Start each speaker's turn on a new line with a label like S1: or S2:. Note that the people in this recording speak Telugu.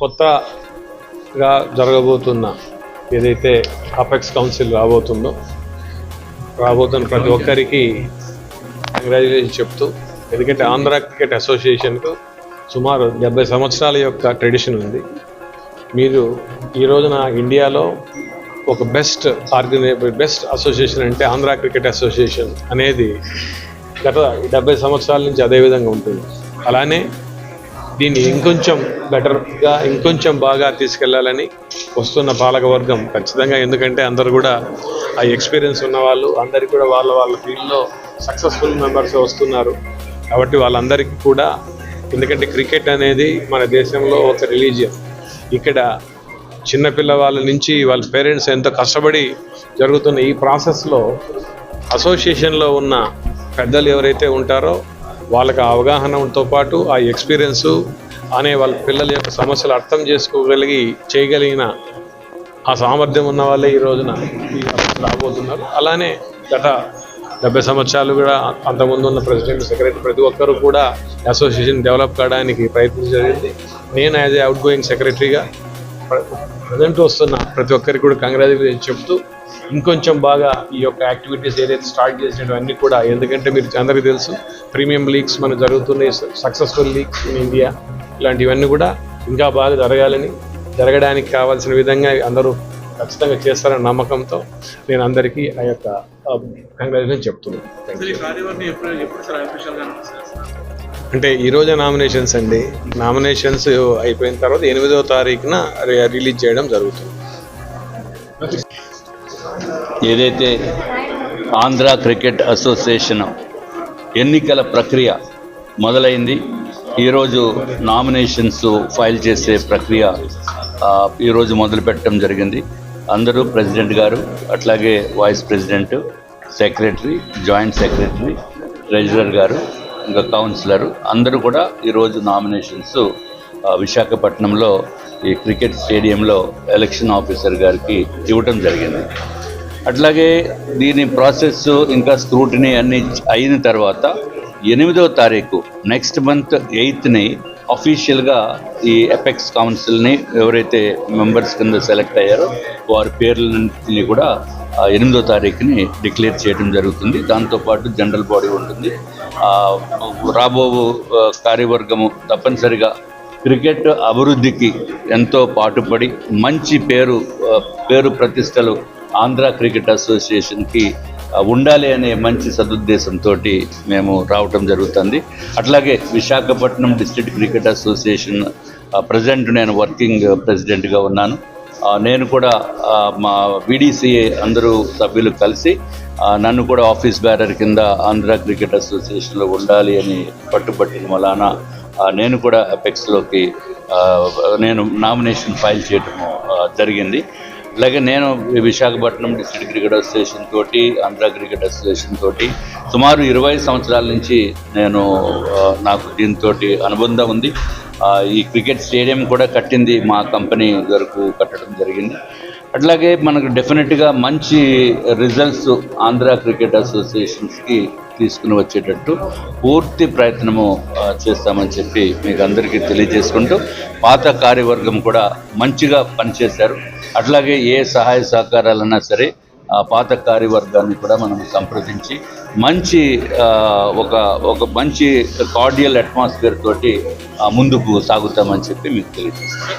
S1: కొత్తగా జరగబోతున్న ఏదైతే అపెక్స్ కౌన్సిల్ రాబోతుందో రాబోతున్న ప్రతి ఒక్కరికి కంగ్రాచులేషన్ చెప్తూ ఎందుకంటే ఆంధ్ర క్రికెట్ అసోసియేషన్కు సుమారు డెబ్బై సంవత్సరాల యొక్క ట్రెడిషన్ ఉంది. మీరు ఈ రోజున ఇండియాలో ఒక బెస్ట్ ఆర్గనై బెస్ట్ అసోసియేషన్ అంటే ఆంధ్ర క్రికెట్ అసోసియేషన్ అనేది గత డెబ్బై సంవత్సరాల నుంచి అదే విధంగా ఉంటుంది. అలానే దీన్ని ఇంకొంచెం బెటర్గా ఇంకొంచెం బాగా తీసుకెళ్ళాలని వస్తున్న పాలకవర్గం ఖచ్చితంగా. ఎందుకంటే అందరు కూడా ఆ ఎక్స్పీరియన్స్ ఉన్న వాళ్ళు అందరికీ కూడా వాళ్ళ వాళ్ళ ఫీల్డ్లో సక్సెస్ఫుల్ మెంబర్స్ వస్తున్నారు. కాబట్టి వాళ్ళందరికీ కూడా ఎందుకంటే క్రికెట్ అనేది మన దేశంలో ఒక రిలీజియన్. ఇక్కడ చిన్నపిల్ల వాళ్ళ నుంచి వాళ్ళ పేరెంట్స్ ఎంతో కష్టపడి జరుగుతున్న ఈ ప్రాసెస్లో అసోసియేషన్లో ఉన్న పెద్దలు ఎవరైతే ఉంటారో వాళ్ళకి అవగాహనతో పాటు ఆ ఎక్స్పీరియన్సు అనే వాళ్ళ పిల్లల యొక్క సమస్యలు అర్థం చేసుకోగలిగి చేయగలిగిన ఆ సామర్థ్యం ఉన్న వాళ్ళే ఈ రోజున ఈ రాబోతున్నారు. అలానే గత డెబ్బై సంవత్సరాలు కూడా అంతకుముందు ఉన్న ప్రెసిడెంట్ సెక్రటరీ ప్రతి ఒక్కరు కూడా అసోసియేషన్ డెవలప్ కావడానికి ప్రయత్నం జరిగింది. నేను యాజ్ ఏ అవుట్ గోయింగ్ సెక్రటరీగా ప్రజెంట్ వస్తున్న ప్రతి ఒక్కరికి కూడా కంగ్రాచులేషన్ చెప్తూ ఇంకొంచెం బాగా ఈ యొక్క యాక్టివిటీస్ ఏదైతే స్టార్ట్ చేసినవన్నీ కూడా ఎందుకంటే మీరు అందరికీ తెలుసు ప్రీమియం లీగ్స్ మనకు జరుగుతున్నాయి సక్సెస్ఫుల్ లీగ్స్ ఇన్ ఇండియా ఇలాంటివన్నీ కూడా ఇంకా బాగా జరగాలని జరగడానికి కావాల్సిన విధంగా అందరూ ఖచ్చితంగా చేస్తారన్న నమ్మకంతో నేను అందరికీ ఆ యొక్క కంగ్రాచులేషన్ చెప్తున్నాను. అంటే ఈరోజు నామినేషన్స్ అండి. నామినేషన్స్ అయిపోయిన తర్వాత ఎనిమిదో తారీఖున రిలీజ్ చేయడం జరుగుతుంది.
S2: ఏదైతే ఆంధ్ర క్రికెట్ అసోసియేషన్ ఎన్నికల ప్రక్రియ మొదలైంది ఈరోజు నామినేషన్స్ ఫైల్ చేసే ప్రక్రియ ఈరోజు మొదలు పెట్టడం జరిగింది. అందరూ ప్రెసిడెంట్ గారు అట్లాగే vice president secretary joint secretary treasurer గారు ఇంకా కౌన్సిలర్ అందరూ కూడా ఈరోజు నామినేషన్స్ విశాఖపట్నంలో ఈ క్రికెట్ స్టేడియంలో ఎలక్షన్ ఆఫీసర్ గారికి ఇవ్వటం జరిగింది. అట్లాగే దీని ప్రాసెస్ ఇంకా స్క్రూటినీ అన్ని అయిన తర్వాత ఎనిమిదవ తారీఖు నెక్స్ట్ మంత్ ఎయిత్ని అఫీషియల్గా ఈ ఎపెక్స్ కౌన్సిల్ని ఎవరైతే మెంబర్స్ కింద సెలెక్ట్ అయ్యారో వారి పేర్లన్నింటినీ కూడా ఎనిమిదో తారీఖుని డిక్లేర్ చేయడం జరుగుతుంది. దాంతోపాటు జనరల్ బాడీ ఉంటుంది. ఆ, రాబో కార్యవర్గము తప్పనిసరిగా క్రికెట్ అభివృద్ధికి ఎంతో పాటుపడి మంచి పేరు పేరు ప్రతిష్టలు ఆంధ్ర క్రికెట్ అసోసియేషన్కి ఉండాలి అనే మంచి సదుద్దేశంతో మేము రావటం జరుగుతుంది. అట్లాగే Visakhapatnam district cricket association present నేను వర్కింగ్ ప్రెసిడెంట్గా ఉన్నాను. నేను కూడా మా బీడీసీఏ అందరూ సభ్యులు కలిసి నన్ను కూడా ఆఫీస్ బ్యారర్ కింద ఆంధ్ర క్రికెట్ అసోసియేషన్లో ఉండాలి అని పట్టుబట్టిన వలన నేను కూడా అపెక్స్లోకి నేను నామినేషన్ ఫైల్ చేయటం జరిగింది. అలాగే నేను విశాఖపట్నం డిస్ట్రిక్ట్ క్రికెట్ అసోసియేషన్ తోటి ఆంధ్ర క్రికెట్ అసోసియేషన్ తోటి సుమారు ఇరవై సంవత్సరాల నుంచి నేను నాకు దీంతో అనుబంధం ఉంది. ఈ క్రికెట్ స్టేడియం కూడా కట్టింది మా కంపెనీ వరకు కట్టడం జరిగింది. అట్లాగే మనకు డెఫినెట్గా మంచి రిజల్ట్స్ ఆంధ్ర క్రికెట్ అసోసియేషన్స్కి తీసుకుని వచ్చేటట్టు పూర్తి ప్రయత్నము చేస్తామని చెప్పి మీకు అందరికీ తెలియజేసుకుంటూ పాత కార్యవర్గం కూడా మంచిగా పనిచేశారు. అట్లాగే ఏ సహాయ సహకారాలన్నా సరే ఆ పాత కార్యవర్గాన్ని కూడా మనం సంప్రదించి మంచి ఒక ఒక మంచి కార్డియల్ అట్మాస్ఫియర్ తోటి ముందుకు సాగుతామని చెప్పి మీకు తెలియజేస్తాను